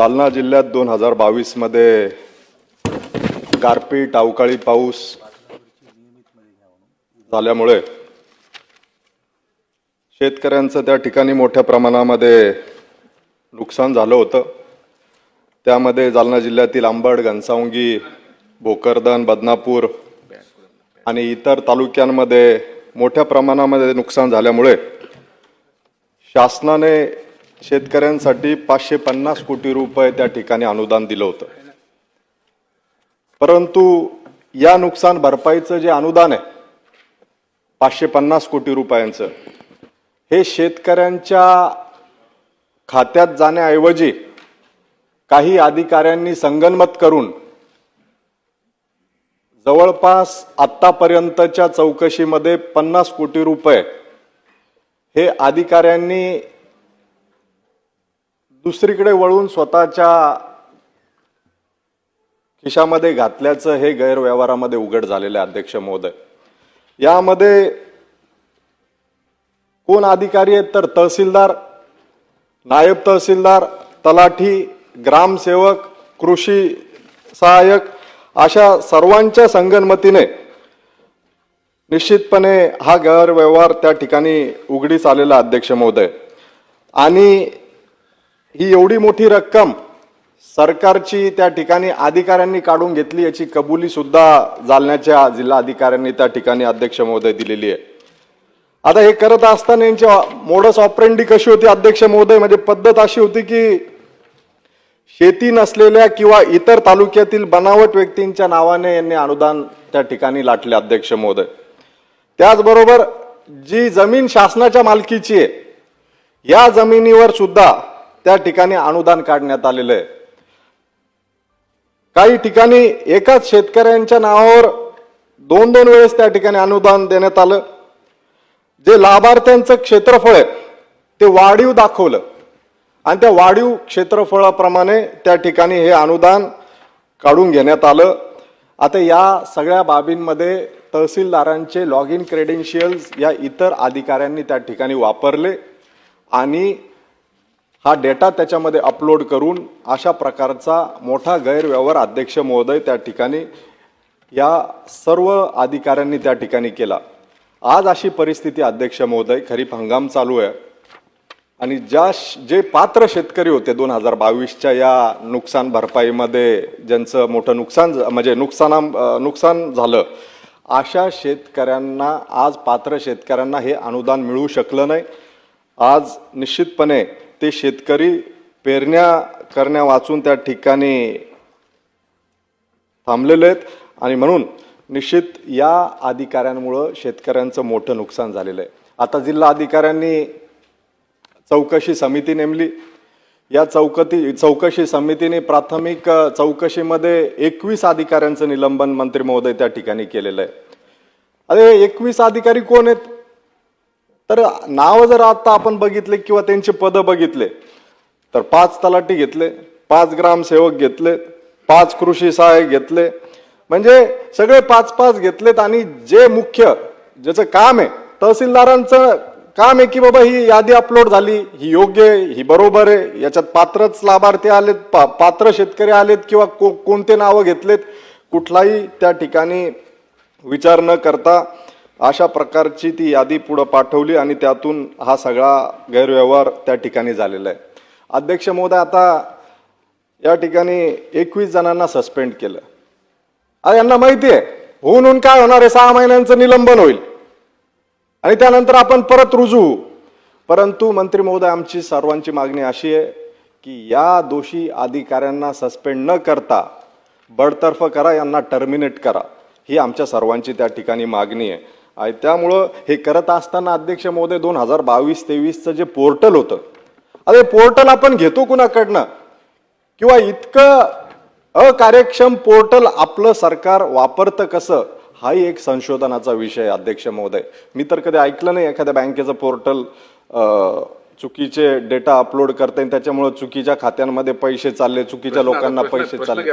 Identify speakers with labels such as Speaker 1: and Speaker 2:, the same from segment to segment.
Speaker 1: जालना जिल्ह्यात दोन हजार बावीसमध्ये गारपीट अवकाळी पाऊस झाल्यामुळे शेतकऱ्यांचं त्या ठिकाणी मोठ्या प्रमाणामध्ये नुकसान झालं होतं. त्यामध्ये जालना जिल्ह्यातील आंबड घनसावंगी भोकरदन बदनापूर आणि इतर तालुक्यांमध्ये मोठ्या प्रमाणामध्ये नुकसान झाल्यामुळे शासनाने शेतकऱ्यांसाठी पाचशे पन्नास कोटी रुपये त्या ठिकाणी अनुदान दिलं होतं. परंतु या नुकसान भरपाईचं जे अनुदान आहे पाचशे पन्नास कोटी रुपयांचं हे शेतकऱ्यांच्या खात्यात जाण्याऐवजी काही अधिकाऱ्यांनी संगनमत करून जवळपास आत्तापर्यंतच्या चौकशीमध्ये पन्नास कोटी रुपये हे अधिकाऱ्यांनी दुसरीकडे वळून स्वतःच्या खिशामध्ये घातल्याचं हे गैरव्यवहारामध्ये उघड झालेलं आहे अध्यक्ष महोदय. यामध्ये कोण अधिकारी आहेत तर तहसीलदार नायब तहसीलदार तलाठी ग्रामसेवक कृषी सहाय्यक अशा सर्वांच्या संगनमतीने निश्चितपणे हा गैरव्यवहार त्या ठिकाणी उघडीस आलेला अध्यक्ष महोदय. आणि ही एवढी मोठी रक्कम सरकारची त्या ठिकाणी अधिकाऱ्यांनी काढून घेतली याची कबुली सुद्धा जालन्याच्या जिल्हा अधिकाऱ्यांनी त्या ठिकाणी अध्यक्ष महोदय दिलेली आहे. आता हे करत असताना यांची मोडस ऑपरेंडी कशी होती अध्यक्ष महोदय? म्हणजे पद्धत अशी होती की शेती नसलेल्या किंवा इतर तालुक्यातील बनावट व्यक्तींच्या नावाने यांनी अनुदान त्या ठिकाणी लाटले अध्यक्ष महोदय. त्याचबरोबर जी जमीन शासनाच्या मालकीची आहे या जमिनीवर सुद्धा त्या ठिकाणी अनुदान काढण्यात आलेलं आहे. काही ठिकाणी एकाच शेतकऱ्यांच्या नावावर दोन दोन वेळेस त्या ठिकाणी अनुदान देण्यात आलं. जे लाभार्थ्यांचं क्षेत्रफळ आहे ते वाढीव दाखवलं. आणि त्या वाढीव क्षेत्रफळाप्रमाणे त्या ठिकाणी हे अनुदान काढून घेण्यात आलं. आता या सगळ्या बाबींमध्ये तहसीलदारांचे लॉग इन क्रेडेन्शियल्स या इतर अधिकाऱ्यांनी त्या ठिकाणी वापरले आणि हा डेटा त्याच्यामध्ये अपलोड करून अशा प्रकारचा मोठा गैरव्यवहार अध्यक्ष महोदय त्या ठिकाणी या सर्व अधिकाऱ्यांनी त्या ठिकाणी केला. आज अशी परिस्थिती अध्यक्ष महोदय खरीप हंगाम चालू आहे. आणि ज्या जे पात्र शेतकरी होते दोन हजार बावीसच्या या नुकसान भरपाईमध्ये ज्यांचं मोठं नुकसान म्हणजे नुकसाना नुकसान झालं अशा शेतकऱ्यांना आज पात्र शेतकऱ्यांना हे अनुदान मिळू शकलं नाही. आज निश्चितपणे ते शेतकरी पेरण्या करण्या वाचून त्या ठिकाणी थांबलेले आहेत. आणि म्हणून निश्चित या अधिकाऱ्यांमुळं शेतकऱ्यांचं मोठं नुकसान झालेलं आहे. आता जिल्हा अधिकाऱ्यांनी चौकशी समिती नेमली. या चौकती चौकशी समितीने प्राथमिक चौकशीमध्ये एकवीस अधिकाऱ्यांचं निलंबन मंत्री महोदय त्या ठिकाणी केलेलं आहे. अरे एकवीस अधिकारी कोण आहेत? तर नाव जर आता आपण बघितले किंवा त्यांचे पदं बघितले तर पाच तलाठी घेतले पाच ग्रामसेवक घेतले पाच कृषी सहाय्यक घेतले. म्हणजे सगळे पाच पाच घेतलेत आणि जे मुख्य ज्याचं काम आहे तहसीलदारांचं काम आहे की बाबा ही यादी अपलोड झाली ही योग्य आहे ही बरोबर आहे याच्यात पात्रच लाभार्थी आलेत पा पात्र शेतकरी आलेत किंवा को कोणते नावं घेतलेत कुठलाही त्या ठिकाणी विचार न करता अशा प्रकारची ती यादी पुढं पाठवली आणि त्यातून हा सगळा गैरव्यवहार त्या ठिकाणी झालेला आहे. अध्यक्ष महोदय आता या ठिकाणी एकवीस जणांना सस्पेंड केलं. अरे यांना माहिती आहे होऊन होऊन काय होणार आहे? सहा महिन्यांचं निलंबन होईल. आणि त्यानंतर आपण परत रुजू. परंतु मंत्री महोदय आमची सर्वांची मागणी अशी आहे की या दोषी अधिकाऱ्यांना सस्पेंड न करता बडतर्फ करा यांना टर्मिनेट करा. ही आमच्या सर्वांची त्या ठिकाणी मागणी आहे. त्यामुळं हे करत असताना अध्यक्ष महोदय दोन हजार बावीस तेवीसचं जे पोर्टल होतं अरे पोर्टल आपण घेतो कुणाकडनं? किंवा इतकं अकार्यक्षम पोर्टल आपलं सरकार वापरतं कसं? हाही एक संशोधनाचा विषय अध्यक्ष महोदय. मी तर कधी ऐकलं नाही एखाद्या बँकेचं पोर्टल चुकीचे डेटा अपलोड करते आणि त्याच्यामुळे चुकीच्या खात्यांमध्ये पैसे चालले चुकीच्या लोकांना पैसे चालले.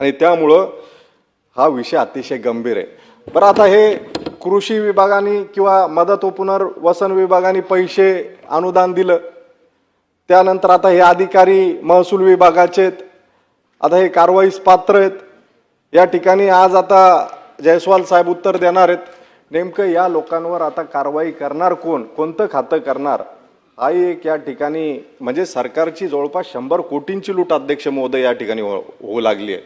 Speaker 1: आणि त्यामुळं हा विषय अतिशय गंभीर आहे. बरं आता हे कृषी विभागाने किंवा मदत व पुनर्वसन विभागाने पैसे अनुदान दिलं. त्यानंतर आता हे अधिकारी महसूल विभागाचे आहेत. आता हे कारवाईस पात्र आहेत. या ठिकाणी आज आता जयस्वाल साहेब उत्तर देणार आहेत. नेमकं या लोकांवर आता कारवाई करणार कोण? कोणतं खातं करणार? हाही एक या ठिकाणी म्हणजे सरकारची जवळपास शंभर कोटींची लूट अध्यक्ष महोदय या ठिकाणी हो- होऊ लागली आहे.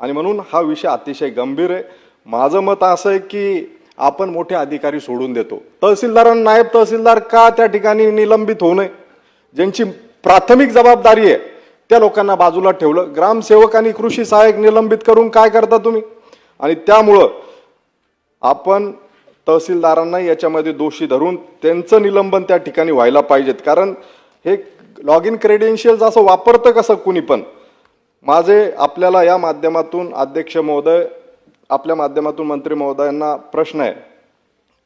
Speaker 1: आणि म्हणून हा विषय अतिशय गंभीर आहे. माझं मत असं आहे की आपण मोठे अधिकारी सोडून देतो. तहसीलदारांना नायब तहसीलदार का त्या ठिकाणी निलंबित होऊ नये? ज्यांची प्राथमिक जबाबदारी आहे त्या लोकांना बाजूला ठेवलं. ग्रामसेवक आणि कृषी सहाय्यक निलंबित करून काय करता तुम्ही? आणि त्यामुळं आपण तहसीलदारांना याच्यामध्ये दोषी धरून त्यांचं निलंबन त्या ठिकाणी व्हायला पाहिजेत. कारण हे लॉग इन क्रेडेन्शियल्स असं वापरतं कसं कुणी पण? माझे आपल्याला या माध्यमातून अध्यक्ष महोदय आपल्या माध्यमातून मंत्री महोदयांना प्रश्न आहे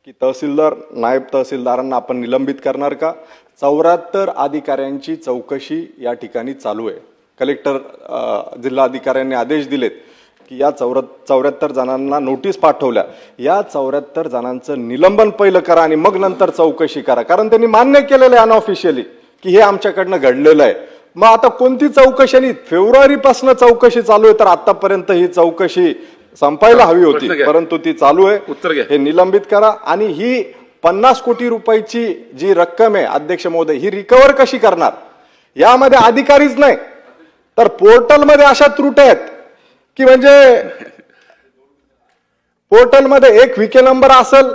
Speaker 1: की तहसीलदार नायब तहसीलदारांना आपण निलंबित करणार का? चौऱ्याहत्तर अधिकाऱ्यांची चौकशी या ठिकाणी चालू आहे. कलेक्टर जिल्हा अधिकाऱ्यांनी आदेश दिलेत की या चौऱ्या चौऱ्याहत्तर जणांना नोटीस पाठवल्या. या चौऱ्याहत्तर जणांचं निलंबन पहिलं करा आणि मग नंतर चौकशी करा. कारण त्यांनी मान्य केलेलं आहे अनऑफिशियली की हे आमच्याकडनं घडलेलं आहे. मग आता कोणती चौकशी? आणि फेब्रुवारीपासून चौकशी चालू आहे तर आतापर्यंत ही चौकशी संपायला हवी होती. परंतु ती चालू आहे.
Speaker 2: उत्तर घ्या.
Speaker 1: हे निलंबित करा. आणि ही पन्नास कोटी रुपयाची जी रक्कम आहे अध्यक्ष महोदय ही रिकवर कशी करणार? यामध्ये अधिकारीच नाही. तर पोर्टलमध्ये अशा त्रुट्या आहेत की म्हणजे पोर्टलमध्ये एक विके नंबर असेल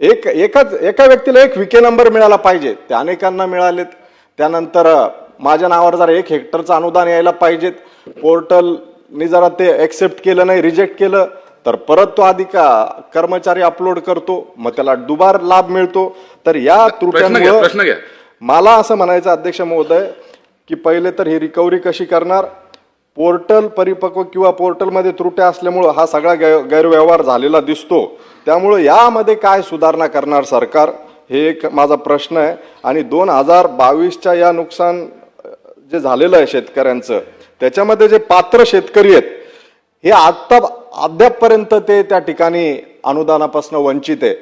Speaker 1: एक एकच एका व्यक्तीला एक विके नंबर मिळाला पाहिजे. ते अनेकांना मिळालेत. त्यानंतर माझ्या नावावर जरा एक हेक्टरचं अनुदान यायला पाहिजेत. पोर्टलनी जरा ते एक्सेप्ट केलं नाही रिजेक्ट केलं तर परत तो अधिका कर्मचारी अपलोड करतो मग त्याला दुबार लाभ मिळतो. तर या त्रुट्यांमुळे मला असं म्हणायचं अध्यक्ष महोदय की पहिले तर ही रिकव्हरी कशी करणार? पोर्टल परिपक्व किंवा पोर्टलमध्ये त्रुट्या असल्यामुळं हा सगळा गै गैरव्यवहार झालेला दिसतो. त्यामुळं यामध्ये काय सुधारणा करणार सरकार? हे एक माझा प्रश्न आहे. आणि दोन हजार बावीसच्या या नुकसान जे झालेलं आहे शेतकऱ्यांचं त्याच्यामध्ये जे पात्र शेतकरी आहेत हे आत्ता अद्यापपर्यंत ते त्या ठिकाणी अनुदानापासून वंचित आहे.